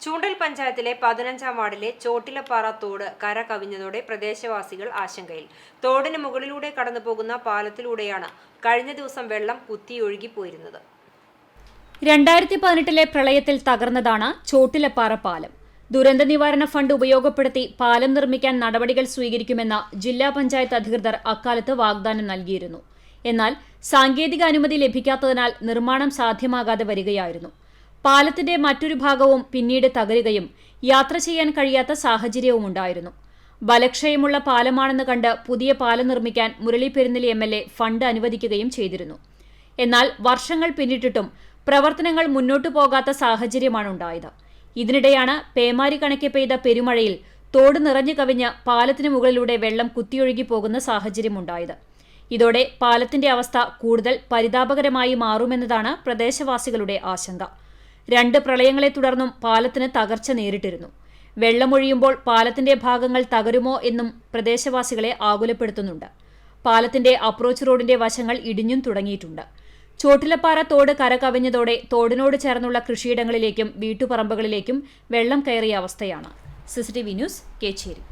ചൂണ്ടൽ പഞ്ചായത്തിലെ പതിനഞ്ചാം വാർഡിലെ ചോട്ടിലപ്പാറ തോട് കര കവിഞ്ഞതോടെ പ്രദേശവാസികൾ ആശങ്കയിൽ. തോടിന് മുകളിലൂടെ കടന്നുപോകുന്ന പാലത്തിലൂടെയാണ് കഴിഞ്ഞ ദിവസം വെള്ളം കുത്തിയൊഴുകിപ്പോയിരുന്നത്. രണ്ടായിരത്തി പതിനെട്ടിലെ പ്രളയത്തിൽ തകർന്നതാണ് ചോട്ടിലപ്പാറ പാലം. ദുരന്ത നിവാരണ ഫണ്ട് ഉപയോഗപ്പെടുത്തി പാലം നിർമ്മിക്കാൻ നടപടികൾ സ്വീകരിക്കുമെന്ന് ജില്ലാ പഞ്ചായത്ത് അധികൃതർ അക്കാലത്ത് വാഗ്ദാനം നൽകിയിരുന്നു. എന്നാൽ സാങ്കേതിക അനുമതി ലഭിക്കാത്തതിനാൽ നിർമ്മാണം സാധ്യമാകാതെ വരികയായിരുന്നു. പാലത്തിന്റെ മറ്റൊരു ഭാഗവും പിന്നീട് തകരുകയും യാത്ര ചെയ്യാൻ കഴിയാത്ത സാഹചര്യവും ഉണ്ടായിരുന്നു. ബലക്ഷയമുള്ള പാലമാണെന്ന് കണ്ട് പുതിയ പാലം നിർമ്മിക്കാൻ Murali Perunelli M L A fund അനുവദിക്കുകയും ചെയ്തിരുന്നു. എന്നാൽ വർഷങ്ങൾ പിന്നിട്ടിട്ടും പ്രവർത്തനങ്ങൾ മുന്നോട്ടു പോകാത്ത സാഹചര്യമാണ് ഉണ്ടായത്. ഇതിനിടെയാണ് പേമാരി കണക്കെ പെയ്ത പെരുമഴയിൽ തോട് നിറഞ്ഞു കവിഞ്ഞ് പാലത്തിന് മുകളിലൂടെ വെള്ളം കുത്തിയൊഴുകി പോകുന്ന സാഹചര്യമുണ്ടായത് ഇതോടെ പാലത്തിന്റെ അവസ്ഥ കൂടുതൽ പരിതാപകരമായി മാറുമെന്നതാണ് പ്രദേശവാസികളുടെ ആശങ്ക. രണ്ട് പ്രളയങ്ങളെ തുടർന്നും പാലത്തിന് തകർച്ച നേരിട്ടിരുന്നു. വെള്ളമൊഴിയുമ്പോൾ പാലത്തിന്റെ ഭാഗങ്ങൾ തകരുമോ എന്നും പ്രദേശവാസികളെ ആകുലപ്പെടുത്തുന്നുണ്ട്. പാലത്തിന്റെ അപ്രോച്ച് റോഡിന്റെ വശങ്ങൾ ഇടിഞ്ഞും തുടങ്ങിയിട്ടുണ്ട്. ചോട്ടിലപ്പാറ തോട് കരകവിഞ്ഞതോടെ തോടിനോട് ചേർന്നുള്ള കൃഷിയിടങ്ങളിലേക്കും വീട്ടുപറമ്പുകളിലേക്കും വെള്ളം കയറിയ അവസ്ഥയാണ്. CCTV news Kecheri.